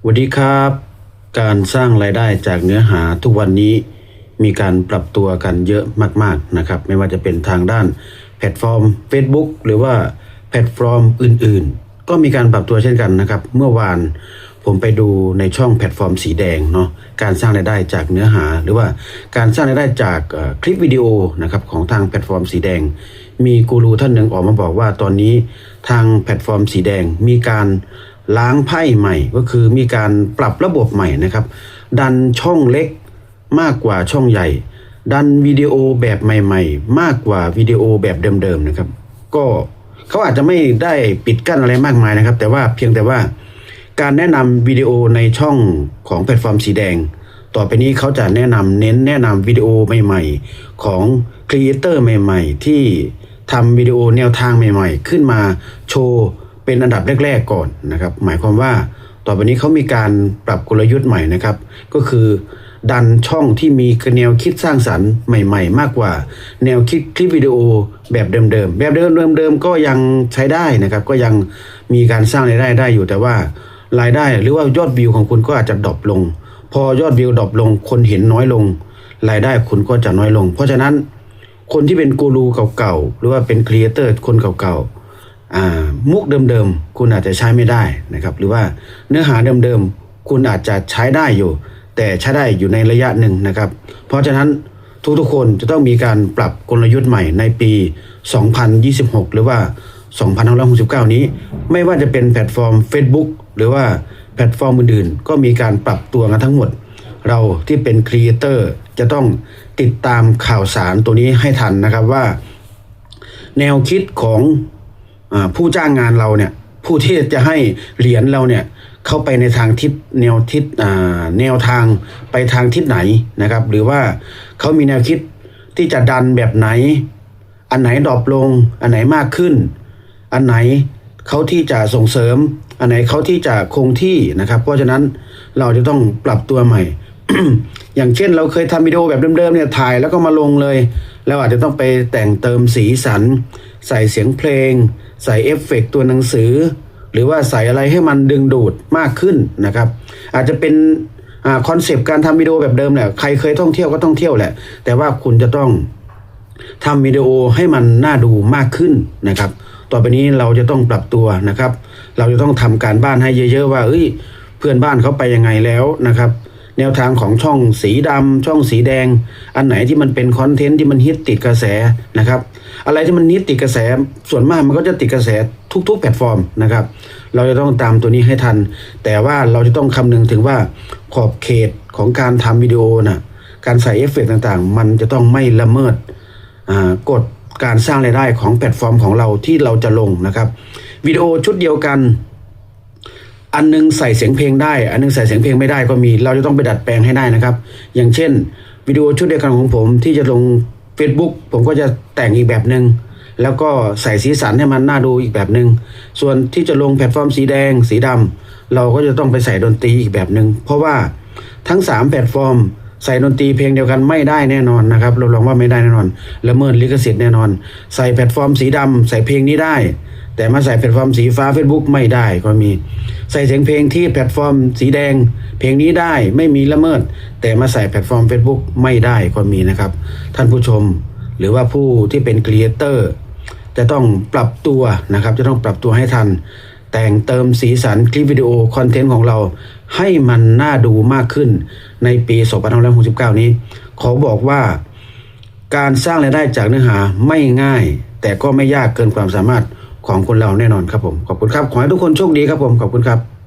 สวัสดีครับ การสร้างรายได้จากเนื้อหาทุกวันนี้มีการปรับตัวกันเยอะมากๆนะครับ ไม่ว่าจะเป็นทางด้านแพลตฟอร์ม Facebook หรือว่าแพลตฟอร์มอื่นๆ ก็มีการปรับตัวเช่นกันนะครับ เมื่อวานผมไปดูในช่องแพลตฟอร์มสีแดงเนาะการสร้างรายได้จากเนื้อหา หรือว่าการสร้างรายได้จากคลิปวิดีโอนะครับของทางแพลตฟอร์มสีแดง มีกูรูท่านหนึ่งออกมาบอกว่าตอนนี้ทางแพลตฟอร์มสีแดงมีการ ล้างไพ่ใหม่ ก็คือมีการปรับระบบใหม่นะครับ ดันช่องเล็กมากกว่าช่องใหญ่ ดันวิดีโอแบบใหม่ ๆ มากกว่าวิดีโอแบบเดิมๆนะครับ ก็เขาอาจจะไม่ได้ปิดกั้นอะไรมากมายนะครับ แต่ว่าเพียงแต่ว่าการแนะนำวิดีโอในช่องของแพลตฟอร์มสีแดง ต่อไปนี้เขาจะแนะนำเน้นแนะนำวิดีโอใหม่ๆ ของครีเอเตอร์ใหม่ ๆ ที่ทำวิดีโอแนวทางใหม่ ๆ ขึ้นมาโชว์ เป็นอันดับแรก ๆก่อนนะครับ หมายความว่าต่อไปนี้เขามีการปรับกลยุทธ์ใหม่นะครับ ก็คือ ดันช่องที่มีแนวคิดสร้างสรรค์ใหม่ ๆ มากกว่า แนวคิดคลิปวิดีโอแบบเดิมๆแบบเดิมๆก็ยังใช้ได้นะครับ ก็ยังมีการสร้างรายได้ได้อยู่แต่ว่ารายได้หรือว่ายอดวิวของคุณก็อาจจะดรอปลง พอยอดวิวดรอปลง คนเห็นน้อยลง รายได้คุณก็จะน้อยลง เพราะฉะนั้นคนที่เป็นกูรูเก่าๆหรือว่าเป็นครีเอเตอร์คนเก่าๆ มุกเดิมๆ คุณอาจจะใช้ไม่ได้นะครับ หรือว่าเนื้อหาเดิมๆ คุณอาจจะใช้ได้อยู่ แต่ใช้ได้อยู่ในระยะหนึ่งนะครับ เพราะฉะนั้นทุกๆคนจะต้องมีการปรับกลยุทธ์ใหม่ในปี 2026 หรือว่า 2569 นี้ ไม่ว่าจะเป็นแพลตฟอร์ม Facebook หรือว่าแพลตฟอร์มอื่นๆ ก็มีการปรับตัวกันทั้งหมด เราที่เป็นครีเอเตอร์จะต้องติดตามข่าวสารตัวนี้ให้ทันนะครับว่า แนวคิดของ ผู้จ้างงานเราเนี่ยผู้ที่จะให้เหรียญเราเนี่ยเข้าไปในทางทิศแนวทิศอ่าแนวทางไปทางทิศไหนนะครับ หรือว่าเขามีแนวคิดที่จะดันแบบไหน อันไหนดรอปลง อันไหนมากขึ้น อันไหนเขาที่จะส่งเสริม อันไหนเขาที่จะคงที่นะครับ เพราะฉะนั้นเราจะต้องปรับตัวใหม่ อย่างเช่นเราเคยทำวิดีโอแบบเดิมๆเนี่ยถ่ายแล้วก็มาลงเลย แล้วอาจจะต้องไปแต่งเติมสีสัน ใส่เสียงเพลง ใส่เอฟเฟกต์ตัวหนังสือ หรือว่าใส่อะไรให้มันดึงดูดมากขึ้นนะครับ อาจจะเป็นคอนเซปต์การทำวิดีโอแบบเดิมแหละใครเคยท่องเที่ยวก็ท่องเที่ยวแหละ แต่ว่าคุณจะต้องทำวิดีโอให้มันน่าดูมากขึ้นนะครับ ต่อไปนี้เราจะต้องปรับตัวนะครับ เราจะต้องทำการบ้านให้เยอะ ๆ ว่าเอ้ยเพื่อนบ้านเขาไปยังไงแล้วนะครับ แนวทางของช่องสีดำช่องสีแดง อันไหนที่มันเป็นคอนเทนต์ที่มันฮิตติดกระแสนะครับ อะไรที่มันฮิตติดกระแสส่วนมากมันก็จะติดกระแสทุก ๆ แพลตฟอร์มนะครับ เราจะต้องตามตัวนี้ให้ทัน แต่ว่าเราจะต้องคำนึงถึงว่าขอบเขตของการทำวิดีโอน่ะการใส่เอฟเฟกต์ต่างๆ มันจะต้องไม่ละเมิดกฎการสร้างรายได้ของแพลตฟอร์มของเราที่เราจะลงนะครับวิดีโอชุดเดียวกัน อันนึงใส่เสียงเพลงได้ อันนึงใส่เสียงเพลงไม่ได้ก็มี เราจะต้องไปดัดแปลงให้ได้นะครับ อย่างเช่นวิดีโอชุดเดียวกันของผมที่จะลง Facebook ผมก็จะแต่งอีกแบบหนึง่งแล้วก็ใส่สีสันให้มันน่าดูอีกแบบหนึง่งส่วนที่จะลงแพลตฟอร์มสีแดง สีดำเราก็จะต้องไปใส่ดนตรีอีกแบบหนึง่งเพราะว่าทั้งสามแพลตฟอร์ม ใส่ดนตรีเพลงเดียวกันไม่ได้แน่นอนนะครับเราลองว่าไม่ได้แน่นอนละเมิดลิขสิทธิ์แน่นอน ใส่แพลตฟอร์มสีดำใส่เพลงนี้ได้ แต่มาใส่แพลตฟอร์มสีฟ้า Facebook ไม่ได้ก็มี ใส่เสียงเพลงที่แพลตฟอร์มสีแดง เพลงนี้ได้ไม่มีละเมิด แต่มาใส่แพลตฟอร์ม Facebook ไม่ได้ก็มีนะครับ ท่านผู้ชมหรือว่าผู้ที่เป็นครีเอเตอร์จะต้องปรับตัวนะครับ จะต้องปรับตัวให้ทัน แต่งเติมสีสันคลิปวิดีโอคอนเทนต์ของเรา ให้มันน่าดูมากขึ้นในปี 2569 นี้ขอบอกว่าการสร้างรายได้จากเนื้อหาไม่ง่าย แต่ก็ไม่ยากเกินความสามารถ ของคนเราแน่นอนครับผม ขอบคุณครับ ขอให้ทุกคนโชคดีครับผม ขอบคุณครับ